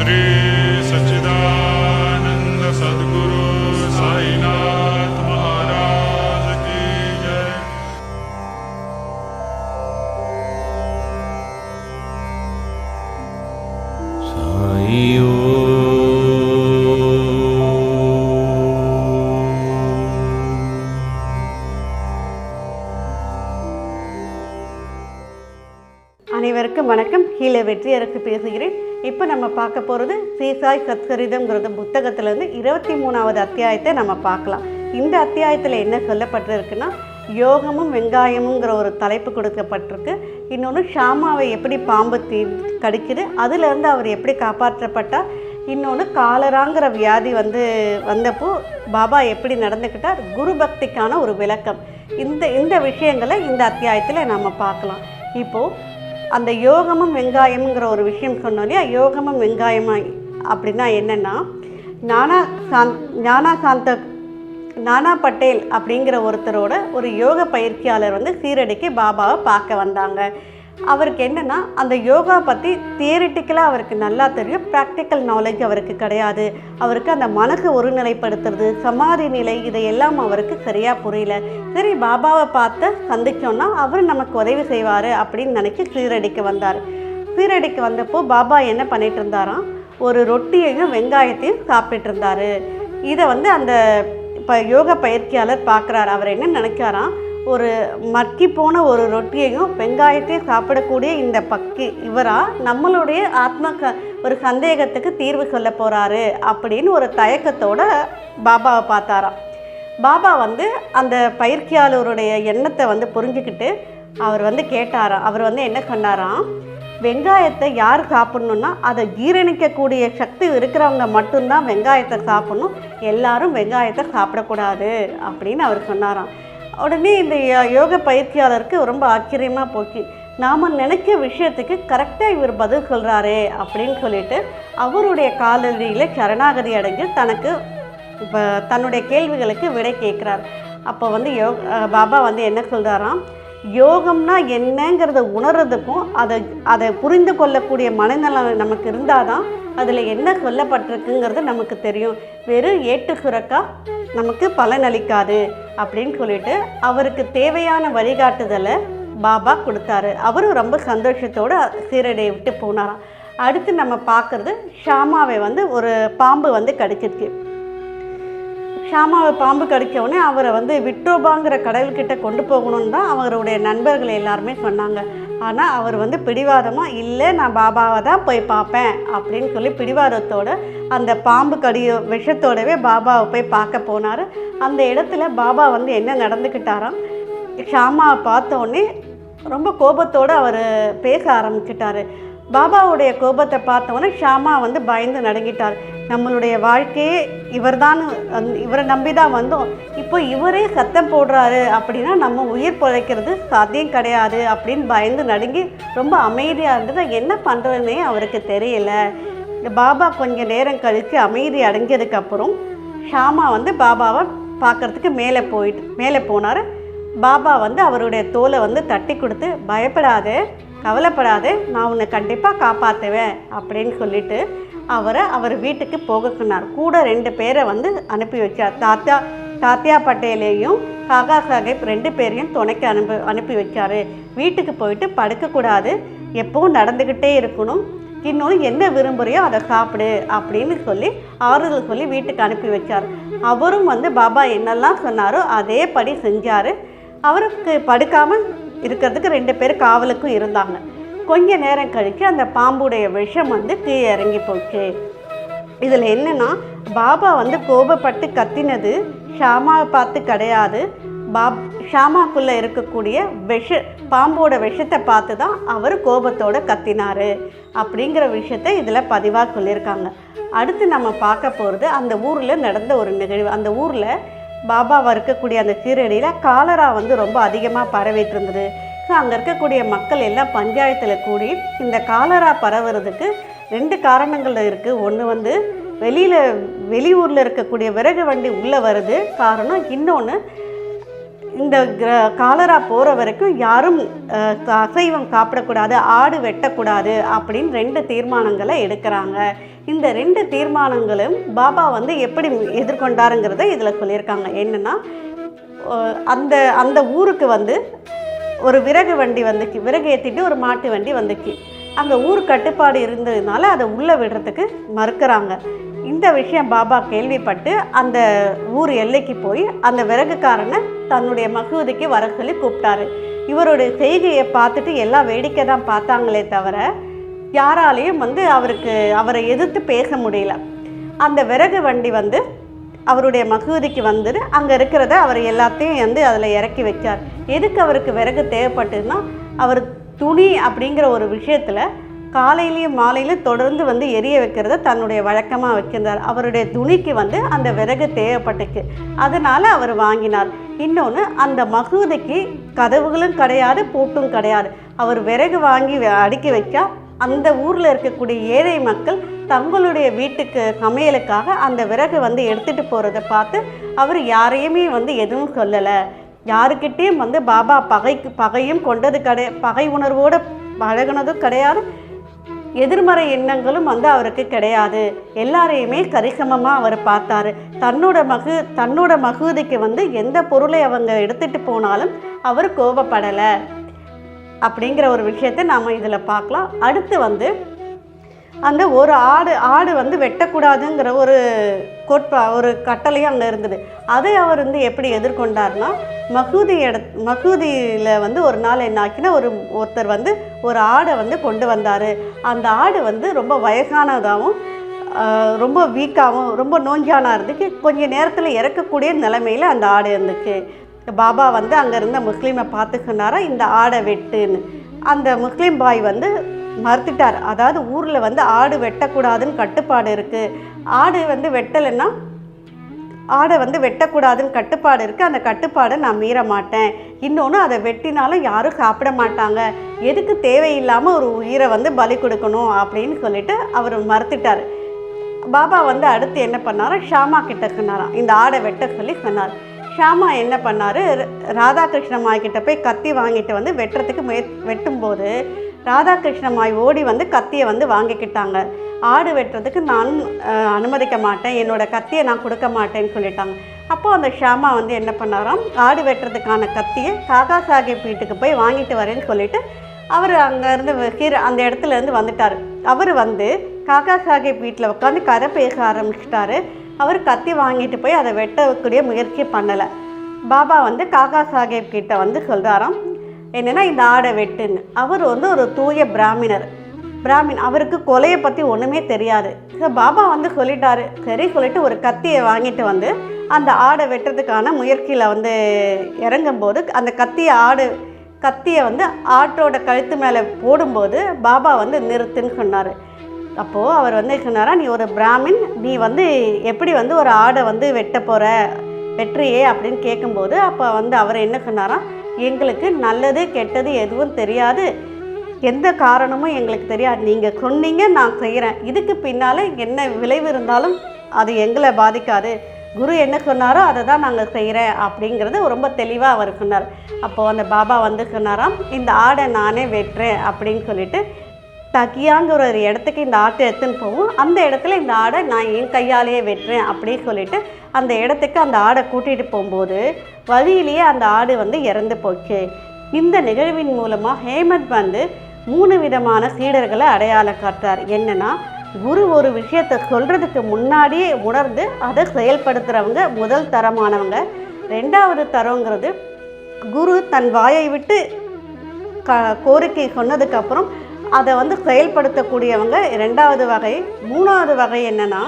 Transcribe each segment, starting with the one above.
श्री सच्चिदानंद सद्गुरु साईनाथ महाराज की जय அனைவருக்கும் வணக்கம் கீழே வெற்றியரசு பேசுகிறேன் இப்போ நம்ம பார்க்க போகிறது சீசாய் சத்கரிதம்ங்கிறது புத்தகத்திலேருந்து இருபத்தி மூணாவது அத்தியாயத்தை நம்ம பார்க்கலாம். இந்த அத்தியாயத்தில் என்ன சொல்லப்பட்டிருக்குன்னா யோகமும் வெங்காயமுங்கிற ஒரு தலைப்பு கொடுக்கப்பட்டிருக்கு. இன்னொன்று ஷாமாவை எப்படி பாம்பு தீ கடிக்குது அதுலேருந்து அவர் எப்படி காப்பாற்றப்பட்டார் இன்னொன்று காலராங்கிற வியாதி வந்து வந்தப்போ பாபா எப்படி நடந்துக்கிட்டார் குரு பக்திக்கான ஒரு விளக்கம். இந்த இந்த விஷயங்களை இந்த அத்தியாயத்தில் நம்ம பார்க்கலாம். இப்போது அந்த யோகமும் வெங்காயமுங்கிற ஒரு விஷயம் சொன்னோம் இல்லையா? யோகமும் வெங்காயமா அப்படின்னா என்னென்னா ஞானா சாந்த் ஞானா சாந்த நானா பட்டேல் அப்படிங்கிற ஒருத்தரோட ஒரு யோக பயிற்சியாளர் வந்து சீரடிக்கு பாபாவை பார்க்க வந்தாங்க. அவருக்கு என்னென்னா அந்த யோகா பற்றி தியரிட்டிக்கலாக அவருக்கு நல்லா தெரியும். ப்ராக்டிக்கல் நாலேஜ் அவருக்கு கிடையாது. அவருக்கு அந்த மனசை ஒருநிலைப்படுத்துறது சமாதி நிலை இதையெல்லாம் அவருக்கு சரியாக புரியல. சரி பாபாவை பார்த்து சந்திச்சோன்னா அவர் நமக்கு உதவி செய்வார் அப்படின்னு நினச்சி சீரடிக்கு வந்தார். சீரடிக்கு வந்தப்போ பாபா என்ன பண்ணிட்டு இருந்தாராம்? ஒரு ரொட்டியையும் வெங்காயத்தையும் சாப்பிட்டுட்டு இருந்தார். இதை வந்து அந்த இப்போ யோகா பயிற்சியாளர் பார்க்குறாரு. அவர் என்ன நினைக்காராம் ஒரு மக்கி போன ஒரு ரொட்டியையும் வெங்காயத்தையும் சாப்பிடக்கூடிய இந்த பக்கி இவரா நம்மளுடைய ஆத்ம க ஒரு சந்தேகத்துக்கு தீர்வு சொல்ல போகிறாரு அப்படின்னு ஒரு தயக்கத்தோட பாபாவை பார்த்தாராம். பாபா வந்து அந்த பயிற்சியாளருடைய எண்ணத்தை வந்து புரிஞ்சுக்கிட்டு அவர் வந்து கேட்டாராம். அவர் வந்து என்ன சொன்னாராம்? வெங்காயத்தை யார் சாப்பிட்ணுன்னா அதை ஜீரணிக்கக்கூடிய சக்தி இருக்கிறவங்க மட்டும்தான் வெங்காயத்தை சாப்பிட்ணும். எல்லாரும் வெங்காயத்தை சாப்பிடக்கூடாது அப்படின்னு அவர் சொன்னாராம். உடனே இந்த யோக பயிற்சியாளருக்கு ரொம்ப ஆச்சரியமாக போச்சு. நாம் நினைச்ச விஷயத்துக்கு கரெக்டாக இவர் பதில் சொல்கிறாரே அப்படின்னு சொல்லிட்டு அவருடைய காலடியில் சரணாகதி அடைஞ்சு தனக்கு இப்போ தன்னுடைய கேள்விகளுக்கு விடை கேட்குறார். அப்போ வந்து யோக பாபா வந்து என்ன சொல்கிறாராம் யோகம்னா என்னங்கிறத உணர்றதுக்கும் அதை அதை புரிந்து கொள்ளக்கூடிய மனநலம் நமக்கு இருந்தால் தான் அதில் என்ன சொல்லப்பட்டிருக்குங்கிறது நமக்கு தெரியும். வெறும் ஏட்டு சுரக்கா நமக்கு பலனளிக்காது. அப்படின்னு சொல்லிட்டு அவருக்கு தேவையான வழிகாட்டுதலை பாபா கொடுத்தாரு. அவரும் ரொம்ப சந்தோஷத்தோடு சீரடியை விட்டு போனாராம். அடுத்து நம்ம பார்க்குறது ஷாமாவை வந்து ஒரு பாம்பு வந்து கடிச்சிருச்சு. ஷாமாவை பாம்பு கடித்தவுடனே அவரை வந்து விட்டோபாங்கிற கடல்கிட்ட கொண்டு போகணும்னு தான் அவருடைய நண்பர்கள் எல்லாருமே சொன்னாங்க. ஆனால் அவர் வந்து பிடிவாதமாக இல்லை நான் பாபாவை தான் போய் பார்ப்பேன் அப்படின்னு சொல்லி பிடிவாதத்தோட அந்த பாம்பு கடிய விஷத்தோடவே பாபாவை போய் பார்க்க போனார். அந்த இடத்துல பாபா வந்து என்ன நடந்துக்கிட்டாராம் ஷாமாவை பார்த்தோன்னே ரொம்ப கோபத்தோடு அவர் பேச ஆரம்பிச்சிட்டாரு. பாபாவுடைய கோபத்தை பார்த்தவுனே ஷாமா வந்து பயந்து நடுங்கிட்டார். நம்மளுடைய வாழ்க்கையே இவர்தான் இவரை நம்பி தான் வந்தோம். இப்போ இவரே சத்தம் போடுறாரு அப்படின்னா நம்ம உயிர் பிழைக்கிறது சாத்தியம் கிடையாது அப்படின்னு பயந்து நடுங்கி ரொம்ப அமைதியாக இருந்தது. என்ன பண்ணுறதுனே அவருக்கு தெரியல. பாபா கொஞ்சம் நேரம் கழித்து அமைதி அடைஞ்சதுக்கப்புறம் ஷாமா வந்து பாபாவை பார்க்கறதுக்கு மேலே போயிட்டு மேலே போனார். பாபா வந்து அவருடைய தோலை வந்து தட்டி கொடுத்து பயப்படாத கவலைப்படாதே நான் உன்னை கண்டிப்பாக காப்பாற்றுவேன் அப்படின்னு சொல்லிட்டு அவரை அவர் வீட்டுக்கு போக சொன்னார். கூட ரெண்டு பேரை வந்து அனுப்பி வச்சார் தாத்தா தாத்தியா பட்டேலையும் காகா சாஹேப் ரெண்டு பேரையும் துணைக்கு அனுப்பி அனுப்பி வச்சாரு வீட்டுக்கு போயிட்டு படுக்கக்கூடாது. எப்பவும் நடந்துக்கிட்டே இருக்கணும். இன்னொன்று என்ன விரும்புகிறையோ அதை சாப்பிடு அப்படின்னு சொல்லி ஆறுதல் சொல்லி வீட்டுக்கு அனுப்பி வச்சார் அவரும் வந்து பாபா என்னெல்லாம் சொன்னாரோ அதே படி செஞ்சார். அவருக்கு படுக்காமல் இருக்கிறதுக்கு ரெண்டு பேர் காவலுக்கும் இருந்தாங்க. கொஞ்ச நேரம் கழித்து அந்த பாம்புடைய விஷம் வந்து கீழே இறங்கி போச்சு. இதில் என்னென்னா பாபா வந்து கோபப்பட்டு கத்தினது ஷாமாவை பார்த்து கிடையாது. பாப் ஷாமாக்குள்ளே இருக்கக்கூடிய விஷ பாம்போட விஷத்தை பார்த்து தான் அவர் கோபத்தோடு கத்தினாரு அப்படிங்கிற விஷயத்த இதில் பதிவாக சொல்லியிருக்காங்க. அடுத்து நம்ம பார்க்க போகிறது அந்த ஊரில் நடந்த ஒரு நிகழ்வு. அந்த ஊரில் பாபாவாக இருக்கக்கூடிய அந்த சீரடியில் காலரா வந்து ரொம்ப அதிகமாக பரவிட்டு இருந்தது ஸோ அங்கே இருக்கக்கூடிய மக்கள் எல்லாம் பஞ்சாயத்தில் கூடி இந்த காலரா பரவுறதுக்கு ரெண்டு காரணங்கள் இருக்குது ஒன்று வந்து வெளியில் வெளியூரில் இருக்கக்கூடிய விறகு வண்டி உள்ளே வருது. காரணம் இன்னொன்று இந்த காலரா போகிற வரைக்கும் யாரும் அசைவம் சாப்பிடக்கூடாது ஆடு வெட்டக்கூடாது அப்படின்னு ரெண்டு தீர்மானங்களை எடுக்கிறாங்க. இந்த ரெண்டு தீர்மானங்களும் பாபா வந்து எப்படி எதிர்கொண்டாருங்கிறத இதில் சொல்லியிருக்காங்க. என்னென்னா அந்த அந்த ஊருக்கு வந்து ஒரு விறகு வண்டி வந்துச்சு விறகு ஏற்றிட்டு ஒரு மாட்டு வண்டி வந்துச்சு அங்கே ஊர் கட்டுப்பாடு இருந்ததுனால அதை உள்ளே விடுறதுக்கு மறுக்கிறாங்க. இந்த விஷயம் பாபா கேள்விப்பட்டு அந்த ஊர் எல்லைக்கு போய் அந்த விறகுக்காரனை தன்னுடைய மசூதிக்கு வர சொல்லி கூப்பிட்டாரு. இவருடைய செய்கையை பார்த்துட்டு எல்லாம் வேடிக்கை தான் பார்த்தாங்களே தவிர யாராலையும் வந்து அவருக்கு அவரை எதிர்த்து பேச முடியல. அந்த விறகு வண்டி வந்து அவருடைய மசூதிக்கு வந்து அங்கே இருக்கிறத அவர் எல்லாத்தையும் வந்து அதில் இறக்கி வச்சார். எதுக்கு அவருக்கு விறகு தேவைப்பட்டதுன்னா அவர் துணி அப்படிங்கிற ஒரு விஷயத்தில் காலையிலையும் மாலையிலும் தொடர்ந்து வந்து எரிய வைக்கிறத தன்னுடைய வழக்கமாக வச்சிருந்தார் அவருடைய துணிக்கு வந்து அந்த விறகு தேவைப்பட்டுக்கு அதனால் அவர் வாங்கினார். இன்னொன்று அந்த மசூதிக்கு கதவுகளும் கிடையாது பூட்டும் கிடையாது. அவர் விறகு வாங்கி அடுக்கி வைச்சா அந்த ஊரில் இருக்கக்கூடிய ஏழை மக்கள் தங்களுடைய வீட்டுக்கு சமையலுக்காக அந்த விறகு வந்து எடுத்துகிட்டு போகிறத பார்த்து அவர் யாரையுமே வந்து எதுவும் சொல்லலை. யாருக்கிட்டேயும் வந்து பாபா பகைக்கு பகையும் கொண்டது கிடை பகை உணர்வோடு பழகுனதும் கிடையாது. எதிர்மறை எண்ணங்களும் வந்து அவருக்கு கிடையாது. எல்லாரையுமே சரிசமமாக அவர் பார்த்தாரு. தன்னோட மகு தன்னோட மகுதிக்கு வந்து எந்த பொருளை அவங்க எடுத்துகிட்டு போனாலும் அவர் கோபப்படலை. அப்படிங்கிற ஒரு விஷயத்தை நாம் இதில் பார்க்கலாம். அடுத்து வந்து அந்த ஒரு ஆடு ஆடு வந்து வெட்டக்கூடாதுங்கிற ஒரு கோட்பா ஒரு கட்டளையும் அங்கே இருந்தது. அதை அவர் வந்து எப்படி எதிர்கொண்டார்னா மகூதி இட மகூதியில் வந்து ஒரு நாள் என்ன ஒரு ஒருத்தர் வந்து ஒரு ஆடை வந்து கொண்டு வந்தார். அந்த ஆடு வந்து ரொம்ப வயசானதாகவும் ரொம்ப வீக்காகவும் ரொம்ப நோஞ்சானா இருந்துச்சு. கொஞ்ச நேரத்தில் இறக்கக்கூடிய நிலைமையில் அந்த ஆடு இருந்துச்சு. பாபா வந்து அங்கே இருந்த முஸ்லீமை பார்த்து சொன்னாரா இந்த ஆடை வெட்டுன்னு. அந்த முஸ்லீம் பாய் வந்து மறுத்துட்டார். அதாவது ஊரில் வந்து ஆடு வெட்டக்கூடாதுன்னு கட்டுப்பாடு இருக்குது ஆடு வந்து வெட்டலைன்னா ஆடை வந்து வெட்டக்கூடாதுன்னு கட்டுப்பாடு இருக்குது அந்த கட்டுப்பாடை நான் மீற மாட்டேன். இன்னொன்று அதை வெட்டினாலும் யாரும் சாப்பிட மாட்டாங்க. எதுக்கு தேவையில்லாமல் ஒரு உயிரை வந்து பலி கொடுக்கணும் அப்படின்னு சொல்லிட்டு அவர் மறுத்துட்டார். பாபா வந்து அடுத்து என்ன பண்ணாரா ஷாமா கிட்ட சொன்னாராம். இந்த ஆடை வெட்ட சொல்லி சொன்னார். ஷாமா என்ன பண்ணார் ராதாகிருஷ்ணமாய் கிட்ட போய் கத்தி வாங்கிட்டு வந்து வெட்டுறதுக்கு முய வெட்டும்போது ராதாகிருஷ்ணமாய் ஓடி வந்து கத்தியை வந்து வாங்கிக்கிட்டாங்க. ஆடு வெட்டுறதுக்கு நான் அனுமதிக்க மாட்டேன். என்னோட கத்தியை நான் கொடுக்க மாட்டேன்னு சொல்லிட்டாங்க. அப்போது அந்த ஷாமா வந்து என்ன பண்ணாராம்? ஆடு வெட்டுறதுக்கான கத்தியை காகா சாஹிப் வீட்டுக்கு போய் வாங்கிட்டு வரேன்னு சொல்லிட்டு அவர் அங்கேருந்து கீரை அந்த இடத்துல இருந்து வந்துட்டார். அவர் வந்து காக்கா சாஹிப் வீட்டில் உட்காந்து கதை பேச ஆரம்பிச்சிட்டாரு. அவர் கத்தி வாங்கிட்டு போய் அதை வெட்டக்கூடிய முயற்சி பண்ணலை. பாபா வந்து காக்கா சாஹேப் கிட்ட வந்து சொல்கிறாராம் என்னென்னா இந்த ஆடை வெட்டுன்னு. அவர் வந்து ஒரு தூய பிராமணர் பிராமின் அவருக்கு கொலையை பற்றி ஒன்றுமே தெரியாது. பாபா வந்து சொல்லிட்டாரு. சரி சொல்லிட்டு ஒரு கத்தியை வாங்கிட்டு வந்து அந்த ஆடை வெட்டுறதுக்கான முயற்சியில் வந்து இறங்கும்போது அந்த கத்தியை ஆடு கத்தியை வந்து ஆட்டோட கழுத்து மேலே போடும்போது பாபா வந்து நிறுத்துன்னு சொன்னார். அப்போது அவர் வந்து சொன்னாரா நீ ஒரு பிராமின் நீ வந்து எப்படி வந்து ஒரு ஆடை வந்து வெட்ட போகிற வெற்றியே அப்படின்னு கேட்கும்போது அப்போ வந்து அவர் என்ன சொன்னாராம் எங்களுக்கு நல்லது கெட்டது எதுவும் தெரியாது. எந்த காரணமும் எங்களுக்கு தெரியாது. நீங்கள் சொன்னீங்க நான் செய்கிறேன் இதுக்கு பின்னால் என்ன விளைவு இருந்தாலும் அது எங்களை பாதிக்காது. குரு என்ன சொன்னாரோ அதை தான் நாங்கள் செய்கிறேன் அப்படிங்கிறது ரொம்ப தெளிவாக அவர் சொன்னார். அப்போது அந்த பாபா வந்து சொன்னாராம் இந்த ஆடை நானே வெட்டுறேன் அப்படின்னு சொல்லிட்டு தக்கியாங்கிற ஒரு இடத்துக்கு இந்த ஆட்டை எடுத்துன்னு போவோம் அந்த இடத்துல இந்த ஆடை நான் என் கையாலேயே வெட்டுறேன் அப்படின்னு சொல்லிட்டு அந்த இடத்துக்கு அந்த ஆடை கூட்டிகிட்டு போகும்போது வழியிலேயே அந்த ஆடு வந்து இறந்து போச்சு. இந்த நிகழ்வின் மூலமாக ஹேமந்த் வந்து மூணு விதமான சீடர்களை அடையாளம் காட்டுறார் என்னன்னா குரு ஒரு விஷயத்தை சொல்கிறதுக்கு முன்னாடியே உணர்ந்து அதை செயல்படுத்துகிறவங்க முதல் தரமானவங்க. ரெண்டாவது தரங்கிறது குரு தன் வாயை விட்டு க கோரிக்கை சொன்னதுக்கப்புறம் அதை வந்து செயல்படுத்தக்கூடியவங்க. ரெண்டாவது வகை மூணாவது வகை என்னென்னா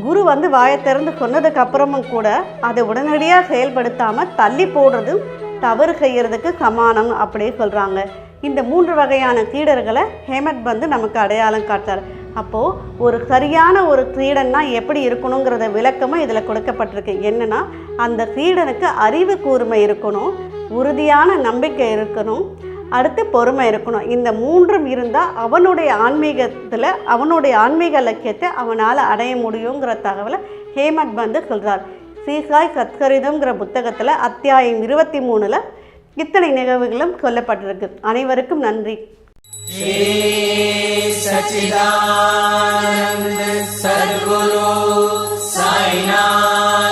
குரு வந்து வாயை திறந்து சொன்னதுக்கு அப்புறமும் கூட அதை உடனடியாக செயல்படுத்தாமல் தள்ளி போடுறதும் தவறு செய்கிறதுக்கு சமானம் அப்படி சொல்கிறாங்க இந்த மூன்று வகையான சீடர்களை ஹேமத் வந்து நமக்கு அடையாளம் காட்டுறார். அப்போது ஒரு சரியான ஒரு சீடன்னா எப்படி இருக்கணுங்கிறத விளக்கமும் இதில் கொடுக்கப்பட்டிருக்கு. என்னென்னா அந்த சீடனுக்கு அறிவு கூர்மை இருக்கணும் உறுதியான நம்பிக்கை இருக்கணும் அடுத்து பொறுமை இருக்கணும். இந்த மூன்றும் இருந்தால் அவனுடைய ஆன்மீகத்தில் அவனுடைய ஆன்மீக இலக்கியத்தை அவனால் அடைய முடியுங்கிற தகவலை ஹேமத் பந்து சொல்கிறார் சீசாய் சத்கரிதம்ங்கிற புத்தகத்தில் அத்தியாயம் இருபத்தி மூணில் இத்தனை நிகழ்வுகளும் சொல்லப்பட்டிருக்கு. அனைவருக்கும் நன்றி. சச்சிதானந்த சர்வோ சாய்நாத்.